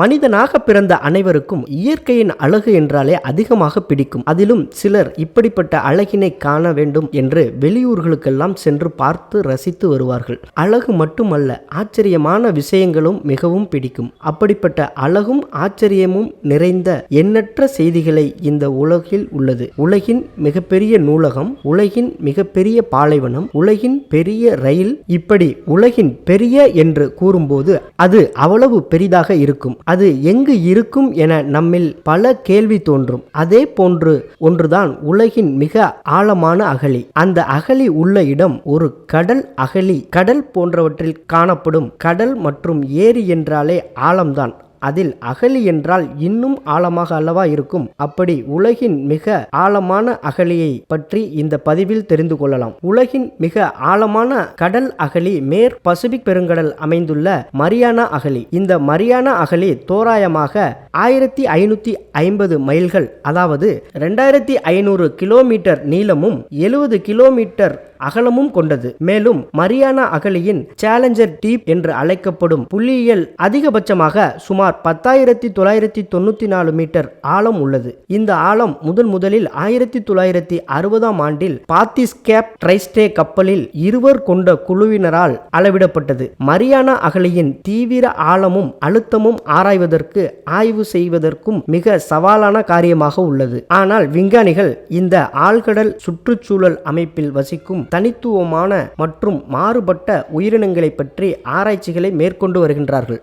மனிதனாக பிறந்த அனைவருக்கும் இயற்கையின் அழகு என்றாலே அதிகமாக பிடிக்கும். அதிலும் சிலர் இப்படிப்பட்ட அழகினை காண வேண்டும் என்று வெளியூர்களுக்கெல்லாம் சென்று பார்த்து ரசித்து வருவார்கள். அழகு மட்டுமல்ல ஆச்சரியமான விஷயங்களும் மிகவும் பிடிக்கும். அப்படிப்பட்ட அழகும் ஆச்சரியமும் நிறைந்த எண்ணற்ற செய்திகளை இந்த உலகில் உள்ளது. உலகின் மிகப்பெரிய நூலகம் உலகின் மிகப்பெரிய பாலைவனம் உலகின் பெரிய ரயில் இப்படி உலகின் பெரிய என்று கூறும்போது அது அவ்வளவு பெரிதாக இருக்கும். அது எங்கு இருக்கும் என நம்மில் பல கேள்வி தோன்றும். அதே போன்று ஒன்றுதான் உலகின் மிக ஆழமான அகழி. அந்த அகழி உள்ள இடம் ஒரு கடல் அகழி. கடல் போன்றவற்றில் காணப்படும் கடல் மற்றும் ஏரி என்றாலே ஆழம்தான். அதில் அகழி என்றால் இன்னும் ஆழமாக அல்லவா இருக்கும்? அப்படி உலகின் மிக ஆழமான அகழியை பற்றி இந்த பதிவில் தெரிந்து கொள்ளலாம். உலகின் மிக ஆழமான கடல் அகழி மேற் பசிபிக் பெருங்கடல் அமைந்துள்ள மரியானா அகழி இந்த மரியானா அகழி தோராயமாக ஆயிரத்தி ஐநூத்தி ஐம்பது மைல்கள் அதாவது ரெண்டாயிரத்தி ஐநூறு கிலோமீட்டர் நீளமும் எழுபது கிலோமீட்டர் அகலமும் கொண்டது. மேலும் மரியானா அகழியின் சேலஞ்சர் டீப் என்று அழைக்கப்படும் புள்ளியியல் அதிகபட்சமாக சுமார் பத்தாயிரத்தி தொள்ளாயிரத்தி தொண்ணூத்தி நாலு மீட்டர் ஆழம் உள்ளது. இந்த ஆழம் முதன் முதலில் ஆயிரத்தி தொள்ளாயிரத்தி அறுபதாம் ஆண்டில் பாத்திஸ்கேப் ட்ரைஸ்டே கப்பலில் இருவர் கொண்ட குழுவினரால் அளவிடப்பட்டது. மரியானா அகலியின் தீவிர ஆழமும் அழுத்தமும் ஆராய்வதற்கு ஆய்வு செய்வதற்கும் மிக சவாலான காரியமாக உள்ளது. ஆனால் விஞ்ஞானிகள் இந்த ஆழ்கடல் சுற்றுச்சூழல் அமைப்பில் வசிக்கும் தனித்துவமான மற்றும் மாறுபட்ட உயிரினங்களை பற்றி ஆராய்ச்சிகளை மேற்கொண்டு வருகின்றார்கள்.